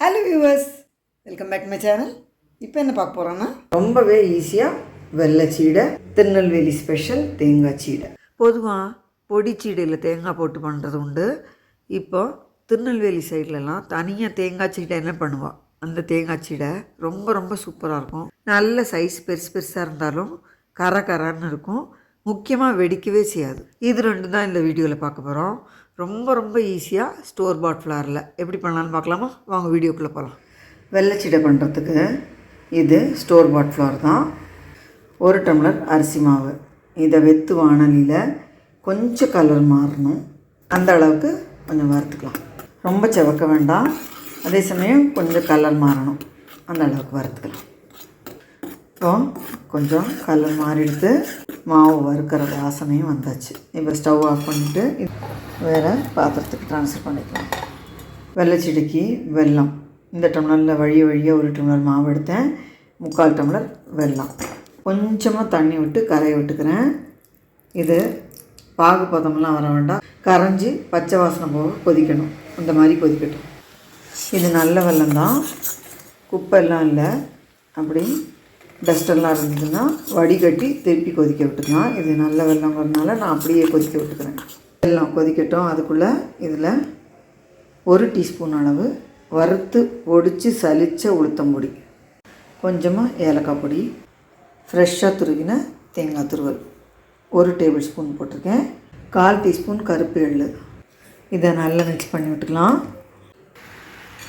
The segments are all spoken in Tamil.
Hello viewers welcome back my channel இப்போ என்ன பார்க்க போகிறோன்னா ரொம்பவே ஈஸியாக வெள்ளைச்சீடை திருநெல்வேலி ஸ்பெஷல் தேங்காய் சீடை. பொதுவாக பொடிச்சீடையில் தேங்காய் போட்டு பண்ணுறது உண்டு. இப்போ திருநெல்வேலி சைட்லலாம் தனியாக தேங்காய் சீடை என்ன பண்ணுவாள் அந்த தேங்காய் சீடை ரொம்ப ரொம்ப சூப்பராக இருக்கும். நல்ல சைஸ் பெருசு பெருசாக இருந்தாலும் கர கரன்னு இருக்கும். முக்கியமாக வெடிக்கவே செய்யாது. இது ரெண்டு தான் இந்த வீடியோவில் பார்க்க போகிறோம் ரொம்ப ரொம்ப ஈஸியாக ஸ்டோர் பாட் ஃப்ளாரில் எப்படி பண்ணலான்னு பார்க்கலாமா? வாங்க வீடியோக்குள்ளே போகலாம் வெள்ளைச்சீடை பண்ணுறதுக்கு இது ஸ்டோர் பாட் ஃப்ளார் தான். ஒரு டம்ளர் அரிசி மாவு. இதை வெத்து வானலியில் கொஞ்சம் கலர் மாறணும். அந்த அளவுக்கு கொஞ்சம் வறுத்துக்கலாம். ரொம்ப செவக்க வேண்டாம். அதே சமயம் கொஞ்சம் கலர் மாறணும். அந்த அளவுக்கு வறுத்துக்கலாம். இப்போ கொஞ்சம் கலர் மாறி எடுத்து மாவு வறுக்கிற வாசனையும் வந்தாச்சு. இப்போ ஸ்டவ் ஆஃப் பண்ணிவிட்டு வேறு பாத்திரத்துக்கு ட்ரான்ஸ்ஃபர் பண்ணிக்கலாம். வெள்ளைச்செடிக்கு வெல்லம். இந்த டம்ளரில் வழிய வழியாக ஒரு டம்ளர் மாவு எடுத்தேன். முக்கால் டம்ளர் வெல்லம். கொஞ்சமாக தண்ணி விட்டு கரையை விட்டுக்கிறேன். இது பாகு பதம்லாம் வர வேண்டாம். கரைஞ்சி பச்சை வாசனை போக கொதிக்கணும். அந்த மாதிரி கொதிக்கட்டும். இது நல்ல வெள்ளம் தான். குப்பெல்லாம் இல்லை. அப்படி டஸ்டெல்லாம் இருந்ததுன்னா வடிகட்டி திருப்பி கொதிக்க விட்டுக்கலாம் இது நல்ல வெள்ளங்கிறதுனால நான் அப்படியே கொதிக்க விட்டுக்கிறேன். வெல்லம் கொதிக்கட்டும். அதுக்குள்ளே இதில் ஒரு டீஸ்பூன் அளவு வறுத்து ஒடித்து சலிச்ச உளுத்தம்பொடி கொஞ்சமாக ஏலக்காய் பொடி. ஃப்ரெஷ்ஷாக துருவின தேங்காய் துருவல். ஒரு டேபிள் ஸ்பூன் போட்டிருக்கேன். கால் டீஸ்பூன் கருப்பு எள்ளு. இதை நல்லா மிக்ஸ் பண்ணி விட்டுக்கலாம்.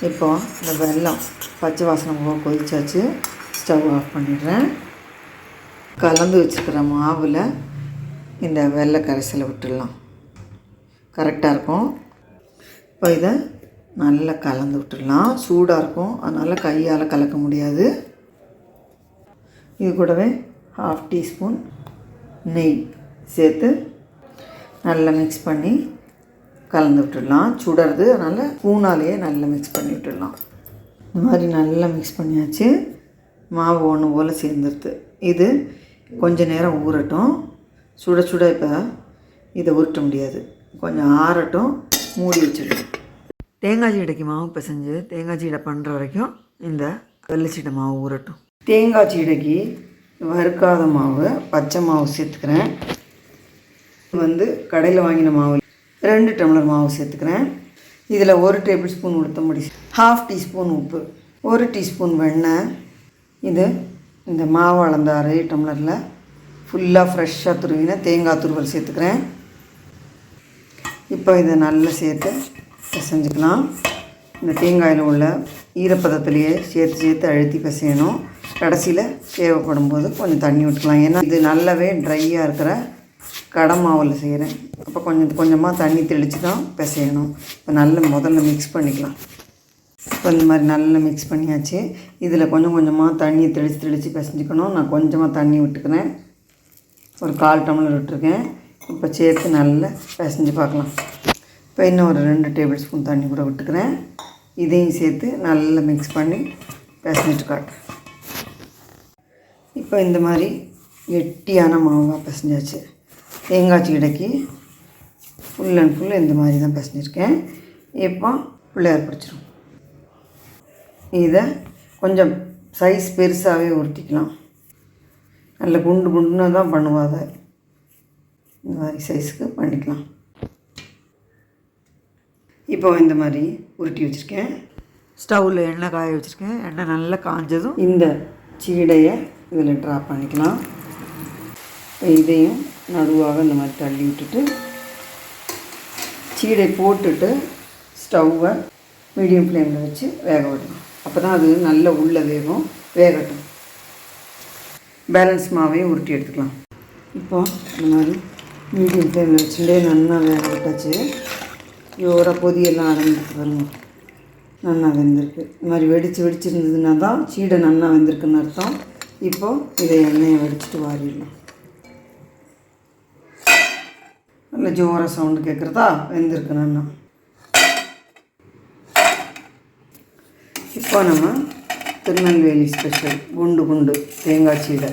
இப்போ இந்த வெல்லம் பச்சை வாசனை போக கொதிச்சாச்சு. ஸ்டவ் ஆஃப் பண்ணிடுறேன். கலந்து வச்சுருக்கிற மாவில் இந்த வெள்ளை கரைசலை விட்டுடலாம். கரெக்டாக இருக்கும். இப்போ இதை நல்லா கலந்து விட்டுடலாம். சூடாக இருக்கும். அதனால் கையால் கலக்க முடியாது. இது கூடவே ஹாஃப் டீஸ்பூன் நெய் சேர்த்து நல்லா மிக்ஸ் பண்ணி கலந்து விட்டுடலாம். சுடுறது அதனால் ஸ்பூனாலேயே நல்லா மிக்ஸ் பண்ணி விட்டுடலாம். இந்த மாதிரி நல்லா மிக்ஸ் பண்ணியாச்சு. மாவு ஒன்று போல் சேர்ந்துருது. இது கொஞ்ச நேரம் ஊறட்டும். சுட சுட இப்போ இதை உருட்ட முடியாது. கொஞ்சம் ஆறட்டும் மூடி வச்சிடணும். தேங்காய் சீடைக்கு மாவு பிசைஞ்சு தேங்காய் சீடை பண்ணுற வரைக்கும் இந்த வெள்ளச்சீடை மாவு ஊறட்டும். தேங்காய் சீடைக்கு வறுக்காத மாவு பச்சை மாவு சேர்த்துக்கிறேன். வந்து கடையில் வாங்கின மாவு. ரெண்டு டம்ளர் மாவு சேர்த்துக்கிறேன். இதில் ஒரு டேபிள் ஸ்பூன் உளுத்தம்பொடி. ஹாஃப் டீஸ்பூன் உப்பு. ஒரு டீஸ்பூன் வெண்ணெய். இது இந்த மாவு அளந்த அரை டம்ளரில் ஃபுல்லாக ஃப்ரெஷ்ஷாக துருவின தேங்காய் துருவல் சேர்த்துக்கிறேன். இப்போ இதை நல்லா சேர்த்து பிசைஞ்சுக்கலாம். இந்த தேங்காயில் உள்ள ஈரப்பதத்துலேயே சேர்த்து சேர்த்து அழுத்தி பிசையணும். கடைசியில் தேவைப்படும் போது கொஞ்சம் தண்ணி விட்டுக்கலாம் ஏன்னா இது நல்லாவே ட்ரையாக இருக்கிற கடை மாவில் செய்கிறேன் அப்போ கொஞ்சம் கொஞ்சமாக தண்ணி தெளித்து தான் பிசையணும். இப்போ நல்லா முதல்ல மிக்ஸ் பண்ணிக்கலாம். இப்போ இந்த மாதிரி நல்லா மிக்ஸ் பண்ணியாச்சு. இதில் கொஞ்சம் கொஞ்சமாக தண்ணி தெளித்து தெளித்து பிசைஞ்சிக்கணும். நான் கொஞ்சமாக தண்ணி விட்டுக்கிறேன். ஒரு கால் டம்ளர் விட்டுருக்கேன். இப்போ சேர்த்து நல்லா பிசைஞ்சு பார்க்கலாம். இப்போ இன்னும் ஒரு ரெண்டு டேபிள் ஸ்பூன் தண்ணி கூட விட்டுக்கிறேன். இதையும் சேர்த்து நல்லா மிக்ஸ் பண்ணி பிசைஞ்சிட்டு காட்டுறேன். இப்போ இந்த மாதிரி கெட்டியான மாவாக பிசைஞ்சாச்சு. தேங்காய் சீடைக்கு ஃபுல் அண்ட் ஃபுல் இந்த மாதிரி தான் பிசைஞ்சிருக்கேன். இப்போ பிள்ளையார் பிடிச்சிரும். இதை கொஞ்சம் சைஸ் பெருசாகவே உருட்டிக்கலாம். நல்ல குண்டு குண்டுன்னு தான் பண்ணுவாங்க இந்த மாதிரி சைஸுக்கு பண்ணிக்கலாம். இப்போ இந்த மாதிரி உருட்டி வச்சுருக்கேன். ஸ்டவ்வில் எண்ணெய் காய வச்சுருக்கேன். எண்ணெய் நல்லா காஞ்சதும் இந்த சீடையை இதில் ட்ராப் பண்ணிக்கலாம். இதையும் நடுவாக இந்த மாதிரி தள்ளி விட்டுட்டு சீடை போட்டுட்டு ஸ்டவ்வை மீடியம் ஃப்ளேமில் வச்சு வேக விடணும். அப்போ தான் அது நல்ல உள்ள வேகும் வேகட்டும். பேலன்ஸ் மாவையும் உருட்டி எடுத்துக்கலாம். இப்போ இந்த மாதிரி மீடியம் ஃப்ளேமில் வச்சுட்டே நல்லா வேக விட்டாச்சு. யோரா பொதியெல்லாம் அடங்கிட்டு பாருங்க. நல்லா வெந்திருக்கு. இந்த மாதிரி வெடித்து வெடிச்சிருந்ததுன்னா தான் சீடை நல்லா வெந்திருக்குன்னு அர்த்தம். இப்போது இதை எண்ணெயை வடிச்சிட்டு வாரிடலாம். நல்ல ஜோர சவுண்டு கேட்குறதா வெந்திருக்கு நல்லா இப்போ நம்ம திருநெல்வேலி ஸ்பெஷல் குண்டு குண்டு தேங்காய் சீடை.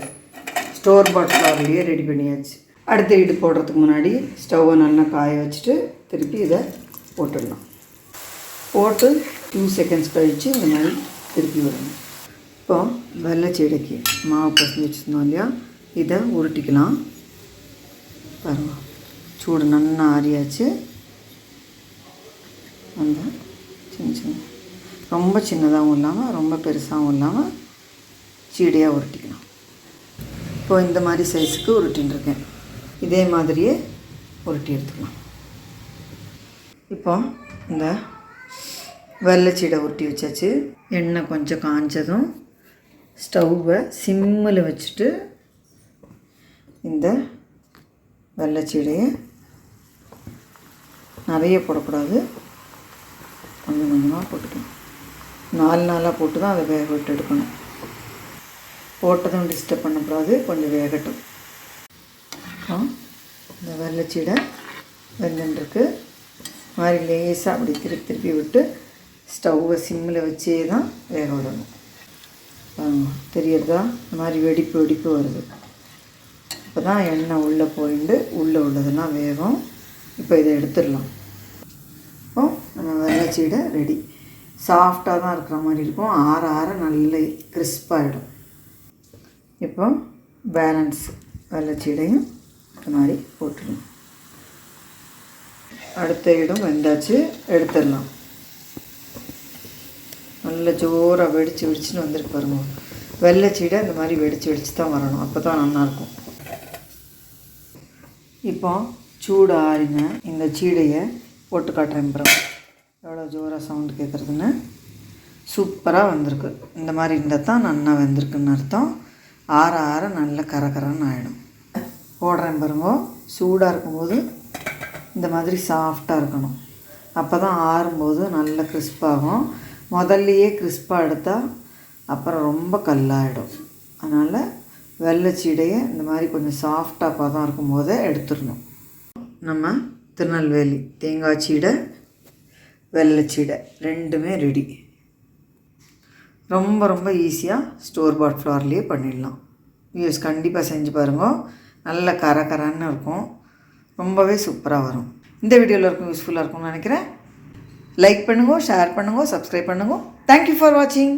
ஸ்டோர் பாட்டிலாகவே ரெடி பண்ணியாச்சு. அடுத்த வீடு போடுறதுக்கு முன்னாடி ஸ்டவ்வை நல்லா காய வச்சுட்டு திருப்பி இதை போட்டுடலாம். போட்டு டூ செகண்ட்ஸ் கழித்து இந்த மாதிரி திருப்பி விடணும். இப்போ வெள்ளை சீடைக்கு மாவு பசங்க வச்சுருந்தோம் இல்லையா? இதை உருட்டிக்கலாம். பரவாயில்ல சூடு நல்லா ஆறியாச்சு. அந்த சின்ன சின்ன ரொம்ப சின்னதாகவும் இல்லாமல் ரொம்ப பெருசாகவும் இல்லாமல் சீடையாக உருட்டிக்கலாம். இப்போது இந்த மாதிரி சைஸுக்கு உருட்டின்னு இதே மாதிரியே உருட்டி எடுத்துக்கலாம். இப்போ இந்த வெள்ளைச்சீடை உருட்டி வச்சாச்சு. எண்ணெய் கொஞ்சம் காஞ்சதும் ஸ்டவ்வை சிம்மில் வச்சுட்டு இந்த வெள்ளைச்சீடையை நிறைய போடக்கூடாது. கொஞ்சம் கொஞ்சமாக போட்டுக்கணும் நாலு நாளாக போட்டு தான் அதை வேக விட்டு எடுக்கணும். போட்டதும் டிஸ்டர்ப் பண்ணக்கூடாது கொஞ்சம் வேகட்டும். அப்புறம் இந்த வெள்ளச்சீடை வெந்துட்டுருக்கு மாதிரி லேசாக அப்படி திருப்பி திருப்பி விட்டு ஸ்டவ்வை சிம்மில் வச்சே தான் வேக விடணும். தெரியறதா இந்த மாதிரி வெடிப்பு வெடிப்பு வருது. இப்போ தான் எண்ணெய் உள்ளே போயிட்டு உள்ளே உள்ளதெல்லாம் வேகும். இப்போ இதை எடுத்துடலாம். இப்போ நம்ம வெள்ளச்சீடை ரெடி சாஃப்டாக தான் இருக்கிற மாதிரி இருக்கும். ஆற ஆற நல்ல கிறிஸ்பாகிடும் இப்போ பேலன்ஸ் வெள்ளச்சீடையும் இந்த மாதிரி போட்டுடணும். அடுத்த இடம் வெந்தாச்சு எடுத்துடலாம். நல்ல ஜோராக வெடித்து வெடிச்சுன்னு வந்துட்டு பாருங்க. வெள்ளைச்சீடை இந்த மாதிரி வெடித்து வெடிச்சு தான் வரணும். அப்போ தான் நல்லாயிருக்கும் இப்போ சூடு ஆறின இந்த சீடையை போட்டு காட்டுறேன் பிறகு. எவ்வளோ ஜோராக சவுண்டு கேட்குறதுன்னு சூப்பராக வந்திருக்கு. இந்த மாதிரி இருந்தால் தான் நல்லா வெந்திருக்குன்னு அர்த்தம். ஆற ஆற நல்ல கரகரன்னு ஆகிடும் போடுறேன் பாருங்கோ. சூடாக இருக்கும்போது இந்த மாதிரி சாஃப்டாக இருக்கணும். அப்போ தான் ஆறும்போது நல்ல கிறிஸ்பாகும் முதல்லையே கிறிஸ்பாக எடுத்தால் அப்புறம் ரொம்ப கல்லாகிடும் அதனால் வெள்ளச்சீடையை இந்த மாதிரி கொஞ்சம் சாஃப்டாக பதம் இருக்கும்போதே எடுத்துடணும். நம்ம திருநெல்வேலி தேங்காய் சீடை வெள்ளைச்சீடை ரெண்டுமே ரெடி ரொம்ப ரொம்ப ஈஸியாக ஸ்டோர் பாட் ஃப்ளவர்லேயே பண்ணிடலாம். யூஸ் கண்டிப்பாக செஞ்சு பாருங்கள் நல்ல கர கரன்னு இருக்கும். ரொம்பவே சூப்பராக வரும். இந்த வீடியோவில் இருக்கும் யூஸ்ஃபுல்லாக இருக்கும்னு நினைக்கிறேன். லைக் பண்ணுங்க ஷேர் பண்ணுங்க சப்ஸ்கிரைப் பண்ணுங்க. தேங்க்யூ ஃபார் வாட்சிங்